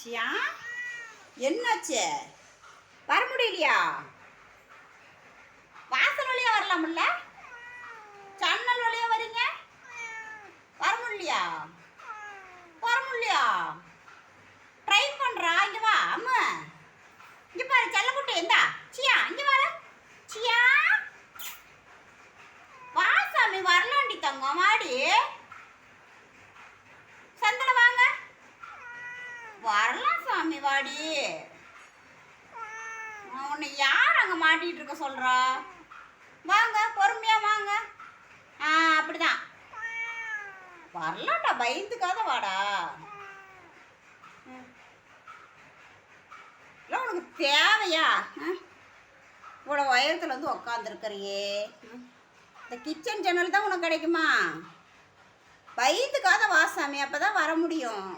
சியா என்னாச்சு? வர முடியலையா? வாசல் வழியா வரலாம்ல ஜன்னல் வழியா வரீங்க? வர முடியலையா? வர முடியலையா? ட்ரை பண்ணுறா இங்கே வா அம்மா. இங்கே பாரு செல்லக்குட்டி எந்தா சியா இங்கே வர சியா? வா சாமி வரலாண்டி தங்கம் வாடி சந்தன வாங்க வரலாம் சாமி வாடி. உன்னை யார் அங்கே மாட்டிகிட்டு இருக்க சொல்கிறா வாங்க பொறுமையாக வாங்க. ஆ அப்படிதான். வரலாம்டா பயந்துக்காத வாடா. இல்லை உனக்கு தேவையா? ஆ? இவ்வளோ உயரத்தில் வந்து உக்காந்துருக்கிறியே. இந்த கிச்சன் ஜன்னல் தான் உனக்கு கிடைக்குமா? பயந்துக்காத வா சாமி அப்பதான் வர முடியும்.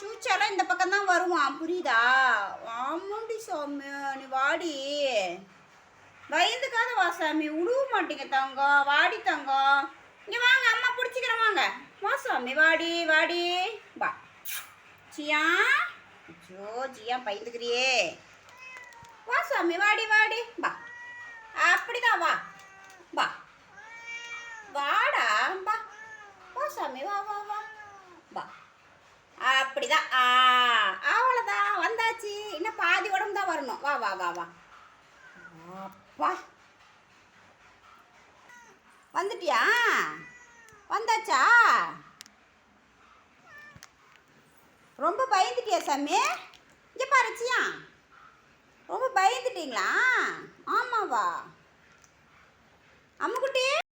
சூச்சாலாம் இந்த பக்கம் தான் வருவான். புரியுதா? ஆமாண்டி சாமி நீ வாடி. பயந்துக்காத வா சாமி உழுவ மாட்டீங்க தங்கம் வாடி தங்கம் இங்கே வாங்க அம்மா பிடிச்சிக்கிறேன் வாங்க. வா சாமி வாடி வாடி. வா. சியா ஜோ ஜியா பயந்துக்கிறியே. வா சாமி வாடி வாடி. வா. அப்படிதான் வா வாடா வா வா சாமி வா வா வா வா அப்படிதான். ஆ அவ்வளோதான் வந்தாச்சு. இன்னும் பாதி உடம்பு தான் வரணும். வா வா வா வா. அப்பா. வந்துட்டியா? வந்தாச்சா? ரொம்ப பயந்துட்டியா சாமி? இங்கே பாருச்சியா ரொம்ப பயந்துட்டீங்களா? ஆமாவா? அம்முக்குட்டி.